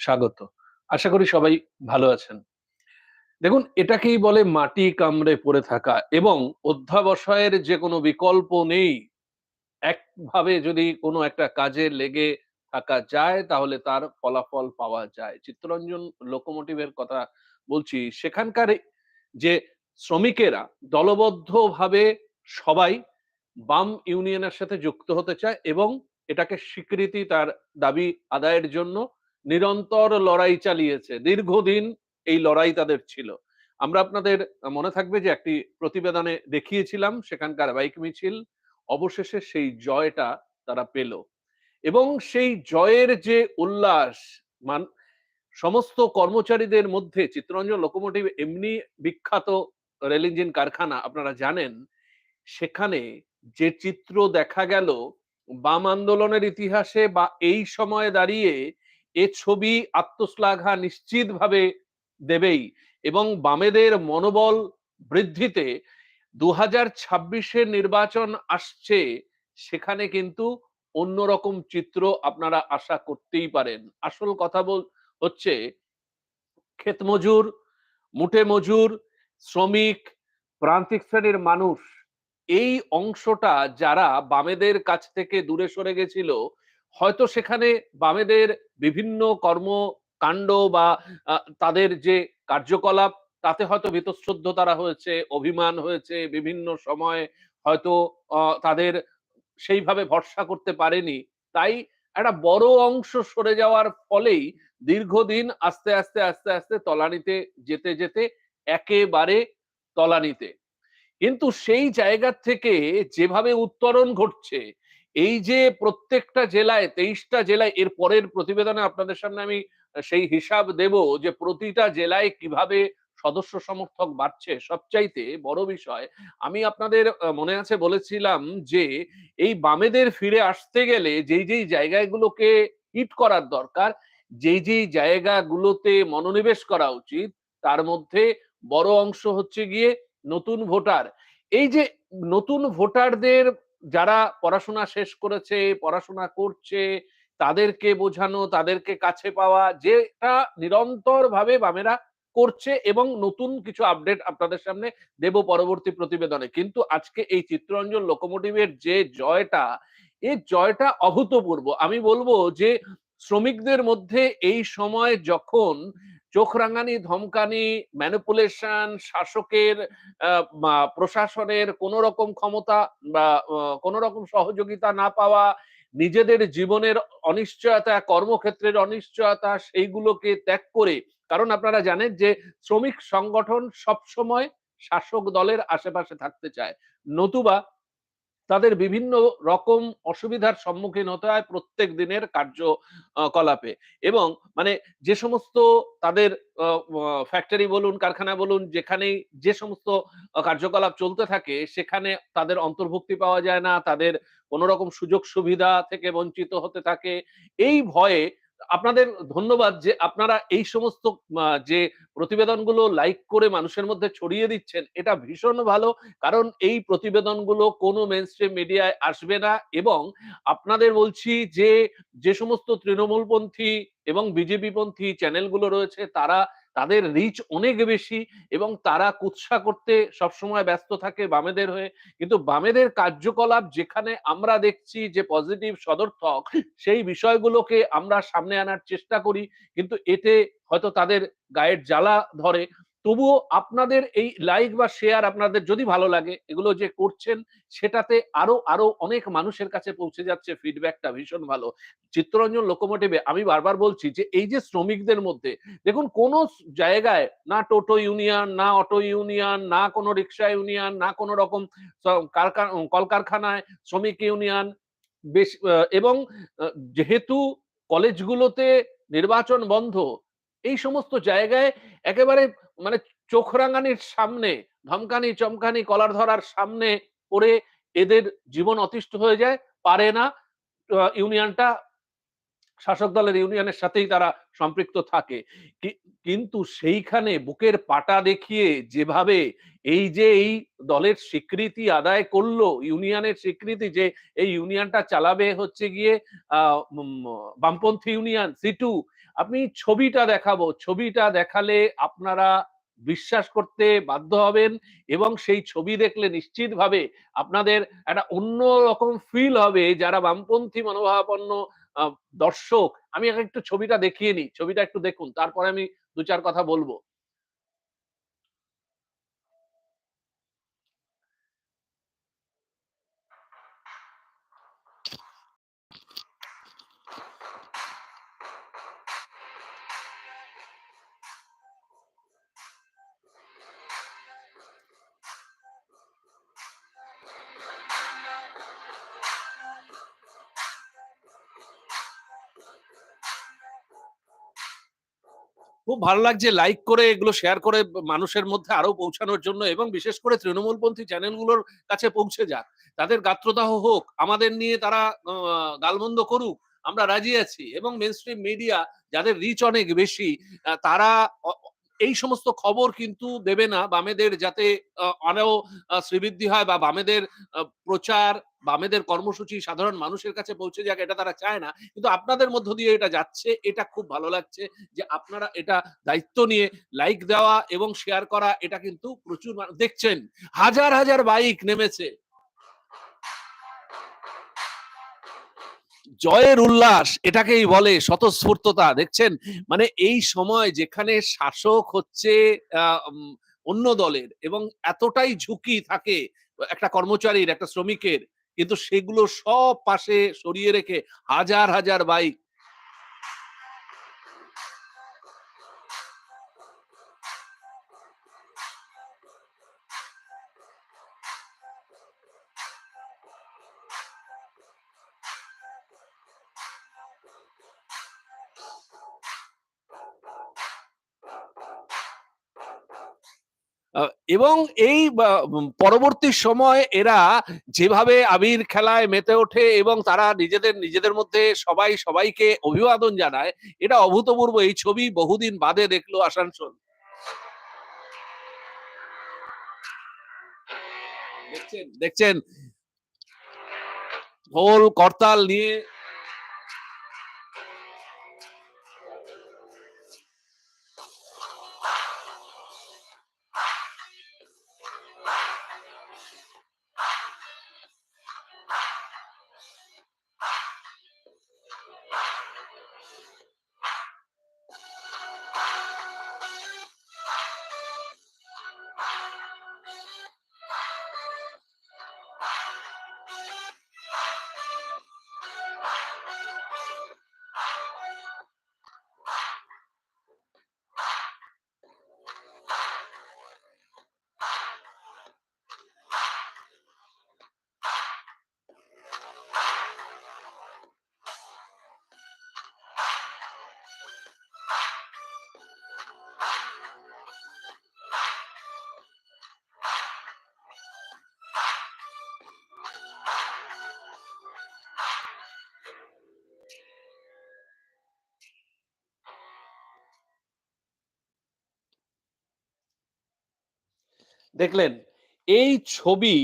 স্বাগত। আশা করি সবাই ভালো আছেন। দেখুন, এটাকেই বলে মাটি কামড়ে পড়ে থাকা এবং অধ্যাবসায়ের যে কোনো বিকল্প নেই। একভাবে যদি কোনো একটা কাজে লেগে থাকা যায়, তাহলে তার ফলাফল পাওয়া যায়। চিত্তরঞ্জন লোকোমোটিভের কথা বলছি, সেখানকার যে শ্রমিকেরা দলবদ্ধভাবে সবাই বাম ইউনিয়নের সাথে যুক্ত হতে চায় এবং এটাকে স্বীকৃতি তার দাবি আদায়ের জন্য নিরন্তর লড়াই চালিয়েছে। দীর্ঘদিন এই লড়াই তাদের ছিল। আমরা আপনাদের মনে থাকবে যে একটি প্রতিবেদনে দেখিয়েছিলাম সেখানকার বাইক মিছিল। অবশেষে সেই জয়টা তারা পেল। এবং সেই জয়ের যে উল্লাস, মান, সমস্ত কর্মচারীদের মধ্যে চিত্তরঞ্জন লোকোমোটিভ, এমনি বিখ্যাত রেল ইঞ্জিন কারখানা আপনারা জানেন, সেখানে যে চিত্র দেখা গেল, বাম আন্দোলনের ইতিহাসে বা এই সময়ে দাঁড়িয়ে এ ছবি আত্মশ্লাঘা নিশ্চিতভাবে দেবেই এবং বামেদের মনোবল বৃদ্ধিতে দু হাজার ছাব্বিশের নির্বাচন আসছে, সেখানে কিন্তু অন্যরকম চিত্র আপনারা আশা করতেই পারেন। আসল কথা বল, হচ্ছে ক্ষেত মজুর, মুঠে মজুর, শ্রমিক, প্রান্তিক শ্রেণির মানুষ, এই অংশটা যারা বামেদের কাছ থেকে দূরে সরে গেছিল হয়তো সেখানে বামেদের বিভিন্ন কর্মকাণ্ড বা তাদের যে কার্যকলাপ, তাতে হয়তো ভীতশ্রদ্ধ তারা হয়েছে, অভিমান হয়েছে, বিভিন্ন সময় হয়তো তাদের সেইভাবে ভরসা করতে পারেনি। তাই একটা বড় অংশ সরে যাওয়ার ফলেই দীর্ঘদিন আস্তে আস্তে আস্তে আস্তে তলানিতে যেতে যেতে একেবারে তলানিতে। কিন্তু সেই জায়গা থেকে যেভাবে উত্তরণ ঘটছে এই যে প্রত্যেকটা জেলায়, তেইশটা জেলায় এর পরের প্রতিবেদনে আপনাদের সামনে আমি সেই হিসাব দেব যে প্রতিটা জেলায় কীভাবে সদস্য সমর্থক বাড়ছে। সবচাইতে বড় বিষয়, আমি আপনাদের মনে আছে বলেছিলাম যে এই বামেদের ফিরে আসতে গেলে যেই যেই জায়গাগুলোকে হিট করার দরকার, যেই যেই জায়গাগুলোতে মনোনিবেশ করা উচিত, তার মধ্যে বড় অংশ হচ্ছে গিয়ে নতুন ভোটার। এই যে নতুন ভোটারদের যারা পড়াশোনা শেষ করেছে, পড়াশোনা করছে, তাদেরকে বোঝানো, তাদেরকে কাছে পাওয়া, যেটা নিরন্তর ভাবে বামেরা করছে এবং নতুন কিছু আপডেট আপনাদের সামনে দেব পরবর্তী প্রতিবেদনে। কিন্তু আজকে এই চিত্ররঞ্জন লোকোমোটিভের যে জয়টা এই জয়টা অভূতপূর্ব। আমি বলব যে শ্রমিকদের মধ্যে এই সময় যখন চোখ রাঙানি, ধমকানি ম্যানিপুলেশন শাসকের প্রশাসনের কোন রকম ক্ষমতা বা কোন রকম সহযোগিতা না পাওয়া, নিজেদের জীবনের অনিশ্চয়তা, কর্মক্ষেত্রের অনিশ্চয়তা সেইগুলোকে ত্যাগ করে, কারণ আপনারা জানেন যে শ্রমিক সংগঠন সবসময় শাসক দলের আশেপাশে থাকতে চায়। নতুবা তাদের বিভিন্ন রকম অসুবিধার সম্মুখীন হতে হয় প্রত্যেক দিনের কার্যকলাপে এবং মানে যে সমস্ত তাদের ফ্যাক্টরি বলুন, কারখানা বলুন, যেখানেই যে সমস্ত কার্যকলাপ চলতে থাকে, সেখানে তাদের অন্তর্ভুক্তি পাওয়া যায় না, তাদের কোনো রকম সুযোগ সুবিধা থেকে বঞ্চিত হতে থাকে। এই ভয়ে আপনাদের ধন্যবাদ যে আপনারা এই সমস্ত যে প্রতিবেদনগুলো লাইক করে মানুষের মধ্যে ছড়িয়ে দিচ্ছেন, এটা ভীষণ ভালো। কারণ এই প্রতিবেদনগুলো কোনো মেন স্ট্রিম মিডিয়ায় আসবে না এবং আপনাদের বলছি যে যে সমস্ত তৃণমূলপন্থী এবং বিজেপি পন্থী চ্যানেলগুলো রয়েছে, তারা তাদের রিচ অনেক বেশি এবং তারা কুৎসা করতে সবসময় ব্যস্ত থাকে বামেদের হয়ে। কিন্তু বামেদের কার্যকলাপ যেখানে আমরা দেখছি যে পজিটিভ সদর্থক, সেই বিষয়গুলোকে আমরা সামনে আনার চেষ্টা করি। কিন্তু এতে হয়তো তাদের গায়ের জ্বালা ধরে। তবুও আপনাদের এই লাইক বা শেয়ার আপনাদের যদি ভালো লাগে, এগুলো যে করছেন, সেটাতে আরও আরও অনেক মানুষের কাছে পৌঁছে যাচ্ছে ফিডব্যাকটা ভীষণ ভালো। চিত্তরঞ্জন লোকোমোটিভে আমি বারবার বলছি যে, এই যে শ্রমিকদের মধ্যে, দেখুন কোন জায়গায় না টোটো ইউনিয়ন, না অটো ইউনিয়ন, না কোনো রিক্সা ইউনিয়ন, না কোনো রকম কলকারখানায় শ্রমিক ইউনিয়ন, বেশ এবং যেহেতু কলেজগুলোতে নির্বাচন বন্ধ এই সমস্ত জায়গায় একেবারে মানে চোখ রাঙানির সামনে, ধমকানি, চমকানি, কলার ধরার সামনে পড়ে এদের জীবন অতিষ্ঠ হয়ে যায়। পারে না ইউনিয়নটা, শাসক দলের ইউনিয়নের সাথেই তারা সম্পৃক্ত থাকে। কিন্তু সেইখানে বুকের পাটা দেখিয়ে যেভাবে এই যে এই দলের স্বীকৃতি আদায় করল, ইউনিয়নের স্বীকৃতি যে এই ইউনিয়নটা চালাবে হচ্ছে গিয়ে আহ বামপন্থী ইউনিয়ন সিটু আপনি ছবিটা দেখাবো। ছবিটা দেখালে আপনারা বিশ্বাস করতে বাধ্য হবেন এবং সেই ছবি দেখলে নিশ্চিতভাবে আপনাদের একটা অন্য রকম ফিল হবে যারা বামপন্থী মনোভাবাপন্ন দর্শক। আমি একটু ছবিটা দেখিয়ে নিই। ছবিটা একটু দেখুন। তারপরে আমি দু চার কথা বলব। খুব ভালো লাগছে লাইক করে এগুলো শেয়ার করে মানুষের মধ্যে আরও পৌঁছানোর জন্য এবং বিশেষ করে তৃণমূলপন্থী চ্যানেলগুলোর কাছে পৌঁছে যাক। তাদের গাত্রদাহ হোক, আমাদের নিয়ে তারা গালমন্দ করুক, আমরা রাজি আছি এবং মেন স্ট্রিম মিডিয়া যাদের রিচ অনেক বেশি তারা এই সমস্ত খবর কিন্তু দেবে না বামেদের যাতে আরও শ্রীবৃদ্ধি হয় বা বামেদের প্রচার বামেদের কর্মসূচি সাধারণ মানুষের কাছে পৌঁছে যাক, এটা তারা চায় না। কিন্তু আপনাদের মধ্য দিয়ে এটা যাচ্ছে, এটা খুব ভালো লাগছে যে আপনারা এটা দায়িত্ব নিয়ে লাইক দেওয়া এবং শেয়ার করা, এটা কিন্তু প্রচুর দেখছেন, হাজার হাজার বাইক নেমেছে। জয়ের উল্লাস, এটাকেই বলে স্বতঃস্ফূর্ততা, দেখছেন? মানে এই সময় যেখানে শাসক হচ্ছে অন্য দলের এবং এতটাই ঝুঁকি থাকে, একটা কর্মচারীর, একটা শ্রমিকের কিন্তু সেগুলো সব পাশে সরিয়ে রেখে হাজার হাজার বাইক এবং এই পরবর্তী সময় এরা যেভাবে আবির খেলায় মেতে ওঠে এবং তারা নিজেদের নিজেদের মধ্যে সবাই, সবাইকে অভিবাদন জানায়, এটা অভূতপূর্ব। এই ছবি বহুদিন বাদে দেখল আসানসোল। দেখছেন? দেখছেন? ঢোল করতাল নিয়ে দেখলেন, এই ছবি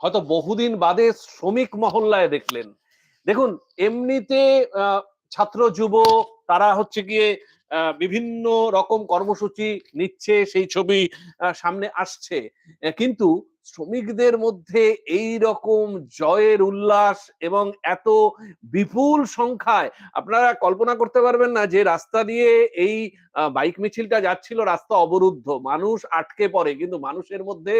হয়তো বহুদিন বাদে শ্রমিক মহল্লায় দেখলেন। দেখুন, এমনিতে ছাত্র, যুব, তারা হচ্ছে গিয়ে বিভিন্ন রকম কর্মসূচি নিচ্ছে, সেই ছবি সামনে আসছে। কিন্তু শ্রমিকদের মধ্যে এই রকম জয়ের উল্লাস এবং এত বিপুল সংখ্যায়, আপনারা কল্পনা করতে পারবেন না যে রাস্তা দিয়ে এই বাইক মিছিলটা যাচ্ছিল, রাস্তা অবরুদ্ধ, মানুষ আটকে পড়ে, কিন্তু মানুষের মধ্যে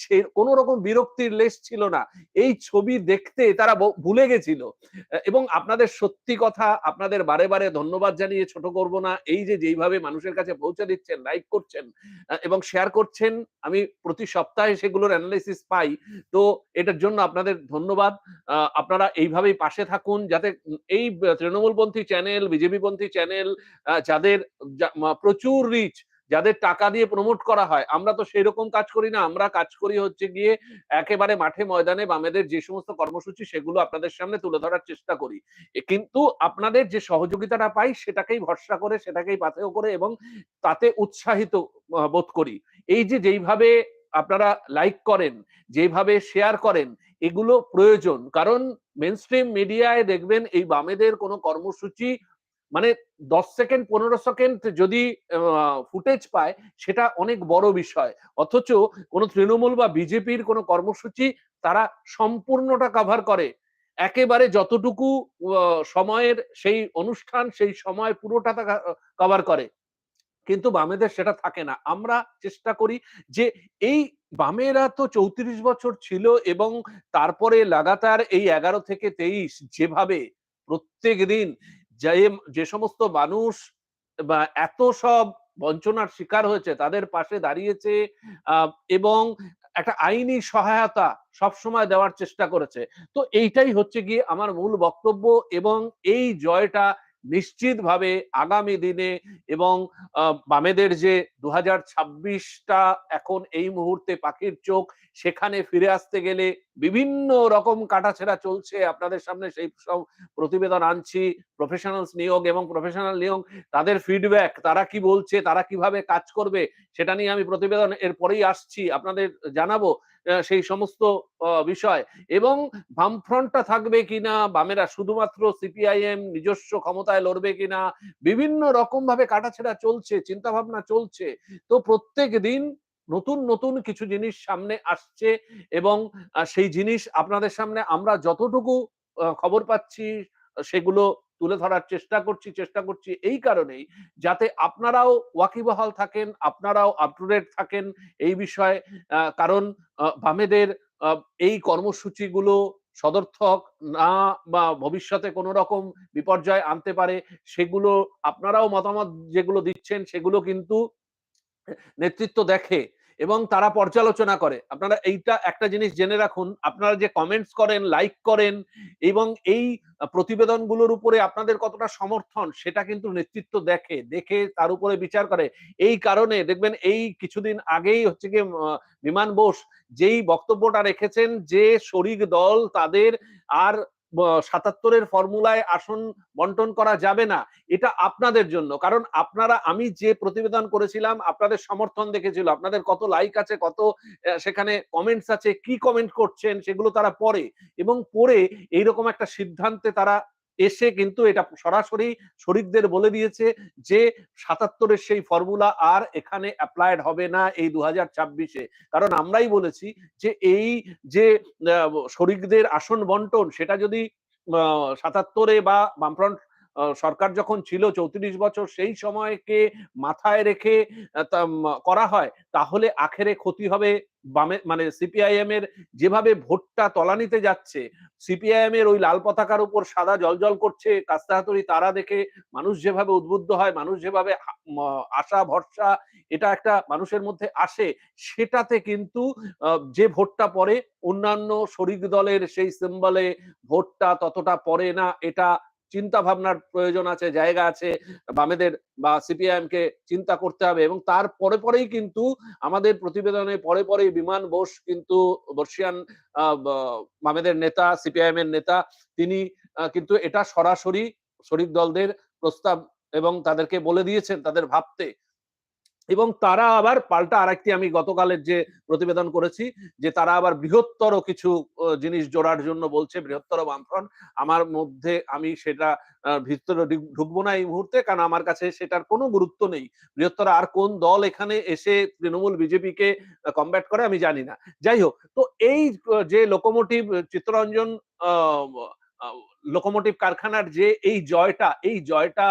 সে কোনো রকম বিরক্তির লেশ ছিল না। এই ছবি দেখতে তারা ভুলে গেছিল। এবং আপনাদের সত্যি কথা, আপনাদের বারে বারে ধন্যবাদ জানিয়ে ছোট করব না, এই যে যেইভাবে মানুষের কাছে পৌঁছে দিচ্ছেন লাইক করছেন এবং শেয়ার করছেন, আমি প্রতি সপ্তাহে সেগুলোর অ্যানালাইসিস পাই, তো এটার জন্য আপনাদের ধন্যবাদ। আপনারা এইভাবেই পাশে থাকুন যাতে এই তৃণমূলপন্থী চ্যানেল বিজেপিপন্থী চ্যানেল যাদের প্রচুর রিচ যাদের টাকা দিয়ে প্রমোট করা হয়, আমরা তো সেই রকম কাজ করি না, আমরা কাজ করি হচ্ছে গিয়ে একেবারে মাঠে ময়দানে বামেদের যে সমস্ত কর্মসূচি সেগুলো আপনাদের সামনে তুলে ধরার চেষ্টা করি। কিন্তু আপনাদের যে সহযোগিতাটা পাই সেটাকেই ভরসা করে, সেটাকেই পাথেয় করে এবং তাতে উৎসাহিত বোধ করি। এই যে যেইভাবে আপনারা লাইক করেন, যেভাবে শেয়ার করেন, এগুলো প্রয়োজন কারণ মেন স্ট্রিম মিডিয়ায় দেখবেন এই বামেদের কোনো কর্মসূচি মানে ১০ সেকেন্ড ১৫ সেকেন্ড যদি ফুটেজ পায়, সেটা অনেক বড় বিষয়। অথচ কোন তৃণমূল বা বিজেপির কোন কর্মসূচি তারা সম্পূর্ণটা কভার করে। একেবারে যতটুকু সময়ের সেই অনুষ্ঠান, সেই সময় পুরোটা কভার করে। কিন্তু বামেদের সেটা থাকে না। আমরা চেষ্টা করি যে এই বামেরা তো ৩৪ বছর ছিল এবং তারপরে লাগাতার এই ১১ থেকে ২৩ যেভাবে প্রত্যেকদিন যে যে সমস্ত মানুষ বা এত সব বঞ্চনার শিকার হয়েছে তাদের পাশে দাঁড়িয়েছে এবং একটা আইনি সহায়তা সবসময় দেওয়ার চেষ্টা করেছে। তো এইটাই হচ্ছে গিয়ে আমার মূল বক্তব্য এবং এই জয়টা নিশ্চিতভাবে আগামী দিনে এবং বামেদের যে ২০২৬ টা এখন এই মুহূর্তে পাখির চোখ সেখানে ফিরে আসতে গেলে বিভিন্ন রকম কাটাছেঁড়া চলছে। আপনাদের সামনে সেই সব প্রতিবেদন আনছি। প্রফেশনালস নিয়োগ এবং প্রফেশনাল নিয়োগ তাদের ফিডব্যাক তারা কি বলছে, তারা কীভাবে কাজ করবে সেটা নিয়ে আমি প্রতিবেদন এর পরেই আসছি। আপনাদের জানাব সেই সমস্ত বিষয় এবং বামফ্রন্টটা থাকবে কিনা, বামেরা শুধুমাত্র সিপিআইএম নিজস্ব ক্ষমতায় লড়বে কিনা, বিভিন্ন রকমভাবে কাটাছেঁড়া চলছে, চিন্তাভাবনা চলছে। তো প্রত্যেক দিন নতুন, নতুন কিছু জিনিস সামনে আসছে এবং সেই জিনিস আপনাদের সামনে আমরা যতটুকু খবর পাচ্ছি সেগুলো তুলে ধরার চেষ্টা করছি, চেষ্টা করছি এই কারণেই যাতে আপনারাও ওয়াকিবহাল থাকেন, আপনারাও আপ টু ডেট থাকেন এই বিষয়ে। কারণ বামেদের এই কর্মসূচিগুলো সদর্থক না বা ভবিষ্যতে কোনো রকম বিপর্যয় আনতে পারে সেগুলো আপনারাও মতামত যেগুলো দিচ্ছেন সেগুলো কিন্তু নেতৃত্ব দেখে এবং তারা পর্যালোচনা করে। আপনারা এইটা একটা জিনিস জেনে রাখুন, আপনারা যে কমেন্টস করেন, লাইক করেন এবং এই প্রতিবেদনগুলোর উপরে আপনাদের কতটা সমর্থন সেটা কিন্তু নেতৃত্ব দেখে। দেখে তার উপরে বিচার করে। এই কারণে দেখবেন এই কিছুদিন আগেই হচ্ছে গিয়ে বিমান বোস যেই বক্তব্যটা রেখেছেন যে শরিক দল তাদের আর ব ৭৭ এর ফর্মুলায় আসন বন্টন করা যাবে না। এটা আপনাদের জন্য। কারণ আপনারা আমি যে প্রতিবেদন করেছিলাম আপনাদের সমর্থন দেখেছিল। আপনাদের কত লাইক আছে, কত সেখানে কমেন্টস আছে, কি কমেন্ট করছেন সেগুলো তারা পড়ে এবং পড়ে এইরকম একটা সিদ্ধান্তে তারা এসে কিন্তু এটা সরাসরি শরিকদের বলে দিয়েছে যে সাতাত্তরের সেই ফর্মুলা আর এখানে অ্যাপ্লায়েড হবে না এই দু হাজার কারণ আমরাই বলেছি যে এই যে শরিকদের আসন বন্টন, সেটা যদি সাতাত্তরে ৭৭ বা বামফ্রন্ট সরকার যখন ছিল ৩৪ বছর সেই সময়কে মাথায় রেখে করা হয় তাহলে আখেরে ক্ষতি হবে বামে মানে সিপিআইএম এর যেভাবে ভোটটা তলানিতে যাচ্ছে, সিপিআইএম এর ওই লাল পতাকার উপর সাদা জ্বলজ্বল করছে কাস্তে হাতুড়ি তারা দেখে মানুষ যেভাবে উদ্বুদ্ধ হয়, মানুষ যেভাবে আশা ভরসা এটা একটা মানুষের মধ্যে আসে সেটাতে কিন্তু যে ভোটটা পড়ে অন্যান্য শরিক দলের সেই সিম্বলে ভোটটা ততটা পড়ে না। এটা চিন্তা ভাবনার প্রয়োজন আছে, জায়গা আছে। বামেদের বা সিপিআইএম কে চিন্তা করতে হবে এবং তার পরে, পরেই কিন্তু আমাদের প্রতিবেদনে পরে, পরেই বিমান বোস কিন্তু বর্ষিয়ান বামেদের নেতা, সিপিআইএম এর নেতা তিনি কিন্তু এটা সরাসরি শরিক দলদের প্রস্তাব এবং তাদেরকে বলে দিয়েছেন তাদের ভাবতে। এবং তারা আবার পাল্টা আরেকটি আমি গতকালের যে প্রতিবেদন করেছি যে তারা আবার বৃহত্তর কিছু জিনিস জোড়ার জন্য বলছে বৃহত্তর বামফ্রন্ট। আমার মধ্যে আমি সেটা ভিতরে ঢুকবো না এই মুহূর্তে কারণ আমার কাছে সেটার কোনো গুরুত্ব নেই। বৃহত্তর আর কোন দল এখানে এসে তৃণমূল বিজেপিকে কমব্যাট করে আমি জানি না। যাই হোক, তো এই যে লোকোমোটিভ চিত্তরঞ্জন লোকোমোটিভ কারখানার যে এই জয়টা, এই জয়টা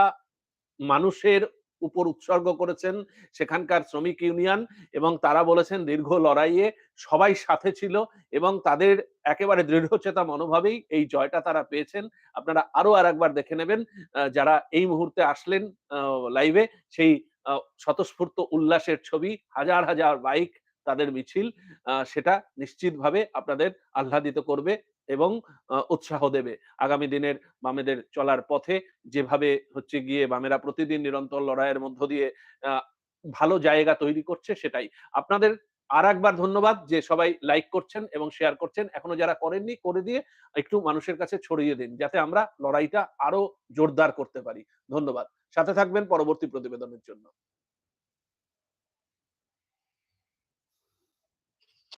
মানুষের উপর উৎসর্গ করেছেন সেখানকার শ্রমিক ইউনিয়ন এবং তারা বলেছেন দীর্ঘ লড়াইয়ে সবাই সাথে ছিল এবং তাদের একেবারে দৃঢ়চেতা মনোভাবেই এই জয়টা তারা পেয়েছেন। আপনারা আরও আর একবার দেখে নেবেন যারা এই মুহূর্তে আসলেন লাইভে সেই স্বতঃস্ফূর্ত উল্লাসের ছবি, হাজার, হাজার বাইক তাদের মিছিল সেটা নিশ্চিতভাবে আপনাদের আহ্লাদিত করবে এবং উৎসাহ দেবে। আগামী দিনের বামেদের চলার পথে যেভাবে হচ্ছে গিয়ে বামেরা প্রতিদিন নিরন্তর লড়াইয়ের মধ্য দিয়ে ভালো জায়গা তৈরি করছে সেটাই। আপনাদের আর একবার ধন্যবাদ যে সবাই লাইক করছেন এবং শেয়ার করছেন। এখনও যারা করেননি, করে দিয়ে একটু মানুষের কাছে ছড়িয়ে দিন। যাতে আমরা লড়াইটা আরও জোরদার করতে পারি। ধন্যবাদ। সাথে থাকবেন পরবর্তী প্রতিবেদনের জন্য।